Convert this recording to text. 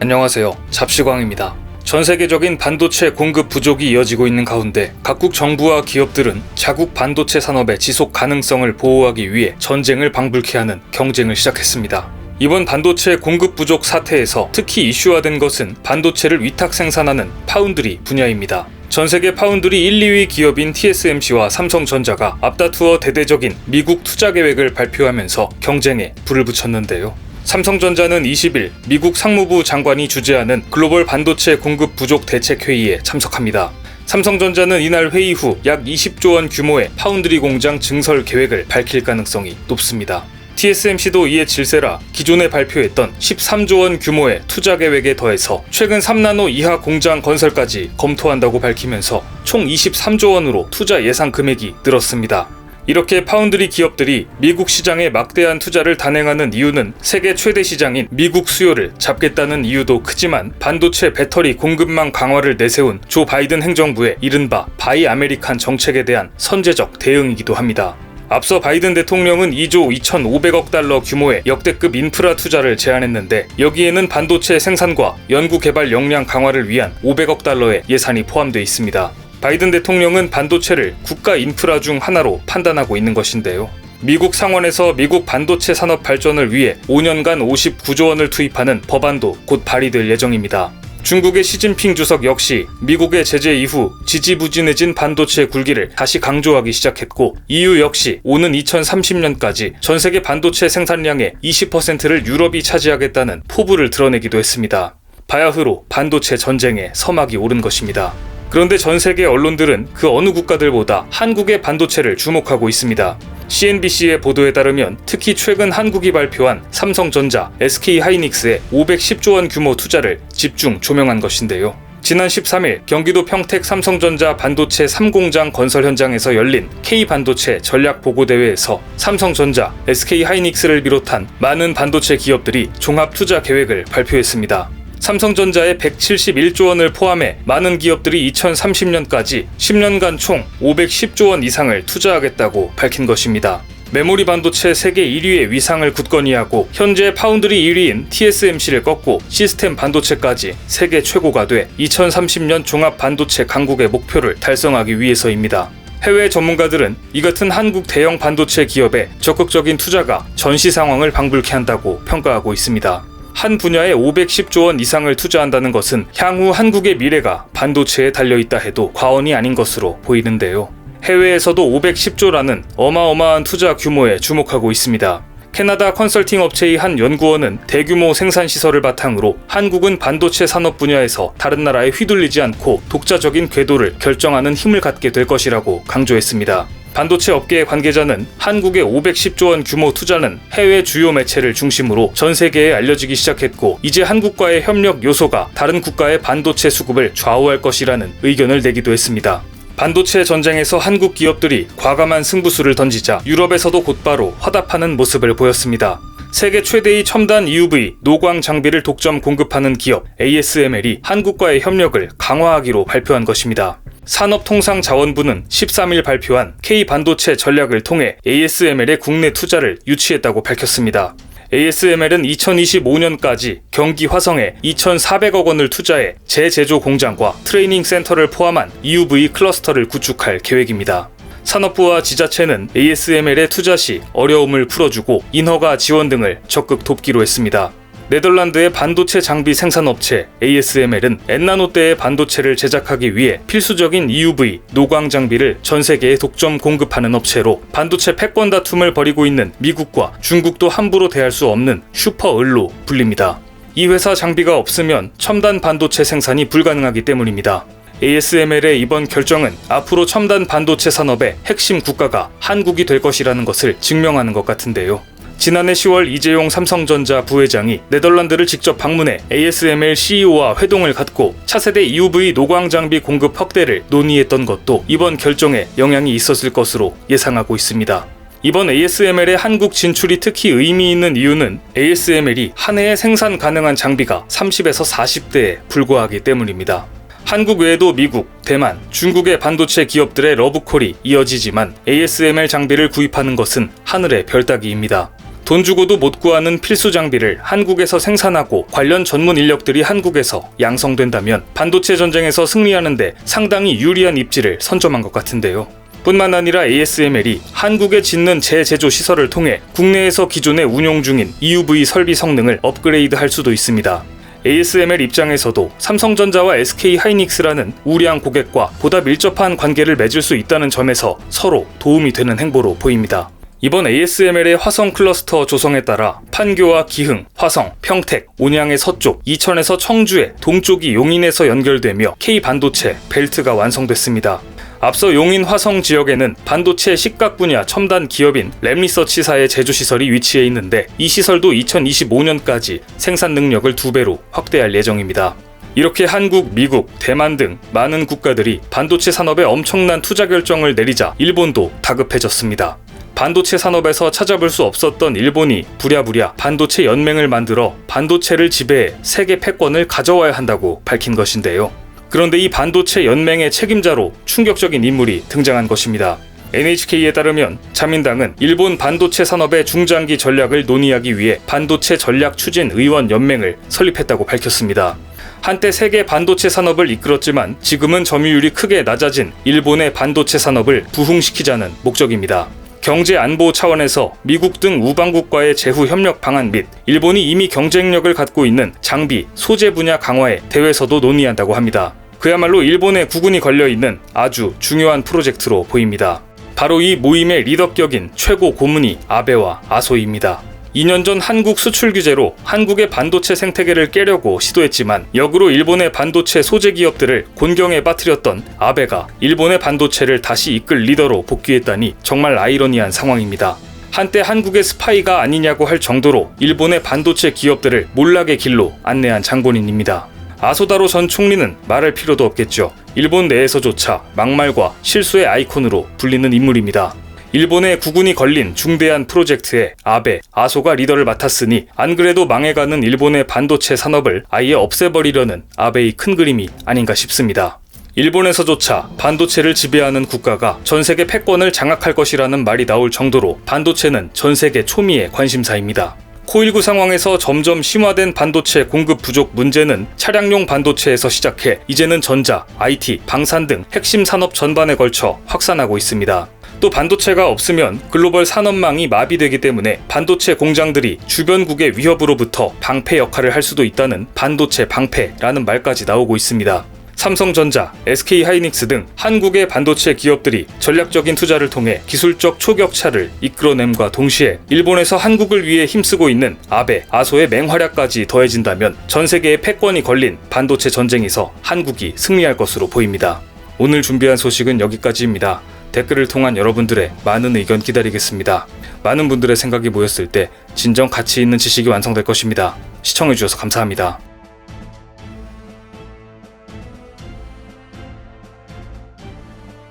안녕하세요. 잡시광입니다. 전 세계적인 반도체 공급 부족이 이어지고 있는 가운데 각국 정부와 기업들은 자국 반도체 산업의 지속 가능성을 보호하기 위해 전쟁을 방불케 하는 경쟁을 시작했습니다. 이번 반도체 공급 부족 사태에서 특히 이슈화된 것은 반도체를 위탁 생산하는 파운드리 분야입니다. 전 세계 파운드리 1, 2위 기업인 TSMC와 삼성전자가 앞다투어 대대적인 미국 투자 계획을 발표하면서 경쟁에 불을 붙였는데요. 삼성전자는 20일 미국 상무부 장관이 주재하는 글로벌 반도체 공급 부족 대책 회의에 참석합니다. 삼성전자는 이날 회의 후 약 20조 원 규모의 파운드리 공장 증설 계획을 밝힐 가능성이 높습니다. TSMC도 이에 질세라 기존에 발표했던 13조 원 규모의 투자 계획에 더해서 최근 3나노 이하 공장 건설까지 검토한다고 밝히면서 총 23조 원으로 투자 예상 금액이 늘었습니다. 이렇게 파운드리 기업들이 미국 시장에 막대한 투자를 단행하는 이유는 세계 최대 시장인 미국 수요를 잡겠다는 이유도 크지만 반도체 배터리 공급망 강화를 내세운 조 바이든 행정부의 이른바 바이 아메리칸 정책에 대한 선제적 대응이기도 합니다. 앞서 바이든 대통령은 2조 2,500억 달러 규모의 역대급 인프라 투자를 제안했는데 여기에는 반도체 생산과 연구 개발 역량 강화를 위한 500억 달러의 예산이 포함되어 있습니다. 바이든 대통령은 반도체를 국가 인프라 중 하나로 판단하고 있는 것인데요. 미국 상원에서 미국 반도체 산업 발전을 위해 5년간 59조 원을 투입하는 법안도 곧 발의될 예정입니다. 중국의 시진핑 주석 역시 미국의 제재 이후 지지부진해진 반도체 굴기를 다시 강조하기 시작했고 EU 역시 오는 2030년까지 전 세계 반도체 생산량의 20%를 유럽이 차지하겠다는 포부를 드러내기도 했습니다. 바야흐로 반도체 전쟁에 서막이 오른 것입니다. 그런데 전 세계 언론들은 그 어느 국가들보다 한국의 반도체를 주목하고 있습니다. CNBC의 보도에 따르면 특히 최근 한국이 발표한 삼성전자, SK하이닉스의 510조 원 규모 투자를 집중 조명한 것인데요. 지난 13일 경기도 평택 삼성전자 반도체 3공장 건설 현장에서 열린 K반도체 전략 보고대회에서 삼성전자, SK하이닉스를 비롯한 많은 반도체 기업들이 종합 투자 계획을 발표했습니다. 삼성전자의 171조 원을 포함해 많은 기업들이 2030년까지 10년간 총 510조 원 이상을 투자하겠다고 밝힌 것입니다. 메모리 반도체 세계 1위의 위상을 굳건히 하고 현재 파운드리 1위인 TSMC를 꺾고 시스템 반도체까지 세계 최고가 돼 2030년 종합 반도체 강국의 목표를 달성하기 위해서입니다. 해외 전문가들은 이 같은 한국 대형 반도체 기업의 적극적인 투자가 전시 상황을 방불케 한다고 평가하고 있습니다. 한 분야에 510조 원 이상을 투자한다는 것은 향후 한국의 미래가 반도체에 달려있다 해도 과언이 아닌 것으로 보이는데요. 해외에서도 510조라는 어마어마한 투자 규모에 주목하고 있습니다. 캐나다 컨설팅 업체의 한 연구원은 대규모 생산 시설을 바탕으로 한국은 반도체 산업 분야에서 다른 나라에 휘둘리지 않고 독자적인 궤도를 결정하는 힘을 갖게 될 것이라고 강조했습니다. 반도체 업계의 관계자는 한국의 510조 원 규모 투자는 해외 주요 매체를 중심으로 전 세계에 알려지기 시작했고 이제 한국과의 협력 요소가 다른 국가의 반도체 수급을 좌우할 것이라는 의견을 내기도 했습니다. 반도체 전쟁에서 한국 기업들이 과감한 승부수를 던지자 유럽에서도 곧바로 화답하는 모습을 보였습니다. 세계 최대의 첨단 EUV 노광 장비를 독점 공급하는 기업 ASML이 한국과의 협력을 강화하기로 발표한 것입니다. 산업통상자원부는 13일 발표한 K 반도체 전략을 통해 ASML의 국내 투자를 유치했다고 밝혔습니다. ASML은 2025년까지 경기 화성에 2,400억 원을 투자해 재제조 공장과 트레이닝 센터를 포함한 EUV 클러스터를 구축할 계획입니다. 산업부와 지자체는 ASML의 투자 시 어려움을 풀어주고 인허가 지원 등을 적극 돕기로 했습니다. 네덜란드의 반도체 장비 생산 업체 ASML은 N나노대의 반도체를 제작하기 위해 필수적인 EUV 노광 장비를 전 세계에 독점 공급하는 업체로 반도체 패권 다툼을 벌이고 있는 미국과 중국도 함부로 대할 수 없는 슈퍼을로 불립니다. 이 회사 장비가 없으면 첨단 반도체 생산이 불가능하기 때문입니다. ASML의 이번 결정은 앞으로 첨단 반도체 산업의 핵심 국가가 한국이 될 것이라는 것을 증명하는 것 같은데요. 지난해 10월 이재용 삼성전자 부회장이 네덜란드를 직접 방문해 ASML CEO와 회동을 갖고 차세대 EUV 노광 장비 공급 확대를 논의했던 것도 이번 결정에 영향이 있었을 것으로 예상하고 있습니다. 이번 ASML의 한국 진출이 특히 의미 있는 이유는 ASML이 한 해에 생산 가능한 장비가 30에서 40대에 불과하기 때문입니다. 한국 외에도 미국, 대만, 중국의 반도체 기업들의 러브콜이 이어지지만 ASML 장비를 구입하는 것은 하늘의 별 따기입니다. 돈 주고도 못 구하는 필수 장비를 한국에서 생산하고 관련 전문 인력들이 한국에서 양성된다면 반도체 전쟁에서 승리하는데 상당히 유리한 입지를 선점한 것 같은데요. 뿐만 아니라 ASML이 한국에 짓는 재제조 시설을 통해 국내에서 기존에 운용 중인 EUV 설비 성능을 업그레이드 할 수도 있습니다. ASML 입장에서도 삼성전자와 SK 하이닉스라는 우량 고객과 보다 밀접한 관계를 맺을 수 있다는 점에서 서로 도움이 되는 행보로 보입니다. 이번 ASML의 화성 클러스터 조성에 따라 판교와 기흥, 화성, 평택, 온양의 서쪽, 이천에서 청주의 동쪽이 용인에서 연결되며 K 반도체 벨트가 완성됐습니다. 앞서 용인 화성 지역에는 반도체 식각 분야 첨단 기업인 램리서치사의 제조 시설이 위치해 있는데 이 시설도 2025년까지 생산 능력을 두 배로 확대할 예정입니다. 이렇게 한국, 미국, 대만 등 많은 국가들이 반도체 산업에 엄청난 투자 결정을 내리자 일본도 다급해졌습니다. 반도체 산업에서 찾아볼 수 없었던 일본이 부랴부랴 반도체 연맹을 만들어 반도체를 지배해 세계 패권을 가져와야 한다고 밝힌 것인데요. 그런데 이 반도체 연맹의 책임자로 충격적인 인물이 등장한 것입니다. NHK에 따르면 자민당은 일본 반도체 산업의 중장기 전략을 논의하기 위해 반도체 전략 추진 의원 연맹을 설립했다고 밝혔습니다. 한때 세계 반도체 산업을 이끌었지만 지금은 점유율이 크게 낮아진 일본의 반도체 산업을 부흥시키자는 목적입니다. 경제 안보 차원에서 미국 등 우방국과의 제후 협력 방안 및 일본이 이미 경쟁력을 갖고 있는 장비, 소재 분야 강화에 대회에서도 논의한다고 합니다. 그야말로 일본의 구군이 걸려 있는 아주 중요한 프로젝트로 보입니다. 바로 이 모임의 리더격인 최고 고문이 아베와 아소이입니다. 2년 전 한국 수출 규제로 한국의 반도체 생태계를 깨려고 시도했지만 역으로 일본의 반도체 소재 기업들을 곤경에 빠뜨렸던 아베가 일본의 반도체를 다시 이끌 리더로 복귀했다니 정말 아이러니한 상황입니다. 한때 한국의 스파이가 아니냐고 할 정도로 일본의 반도체 기업들을 몰락의 길로 안내한 장본인입니다. 아소다로 전 총리는 말할 필요도 없겠죠. 일본 내에서조차 막말과 실수의 아이콘으로 불리는 인물입니다. 일본의 구군이 걸린 중대한 프로젝트에 아베, 아소가 리더를 맡았으니 안 그래도 망해가는 일본의 반도체 산업을 아예 없애버리려는 아베의 큰 그림이 아닌가 싶습니다. 일본에서조차 반도체를 지배하는 국가가 전 세계 패권을 장악할 것이라는 말이 나올 정도로 반도체는 전 세계 초미의 관심사입니다. 코일9 상황에서 점점 심화된 반도체 공급 부족 문제는 차량용 반도체에서 시작해 이제는 전자, IT, 방산 등 핵심 산업 전반에 걸쳐 확산하고 있습니다. 또 반도체가 없으면 글로벌 산업망이 마비되기 때문에 반도체 공장들이 주변국의 위협으로부터 방패 역할을 할 수도 있다는 반도체 방패라는 말까지 나오고 있습니다. 삼성전자, SK 하이닉스 등 한국의 반도체 기업들이 전략적인 투자를 통해 기술적 초격차를 이끌어냄과 동시에 일본에서 한국을 위해 힘쓰고 있는 아베, 아소의 맹활약까지 더해진다면 전 세계의 패권이 걸린 반도체 전쟁에서 한국이 승리할 것으로 보입니다. 오늘 준비한 소식은 여기까지입니다. 댓글을 통한 여러분들의 많은 의견 기다리겠습니다. 많은 분들의 생각이 모였을 때 진정 가치 있는 지식이 완성될 것입니다. 시청해주셔서 감사합니다.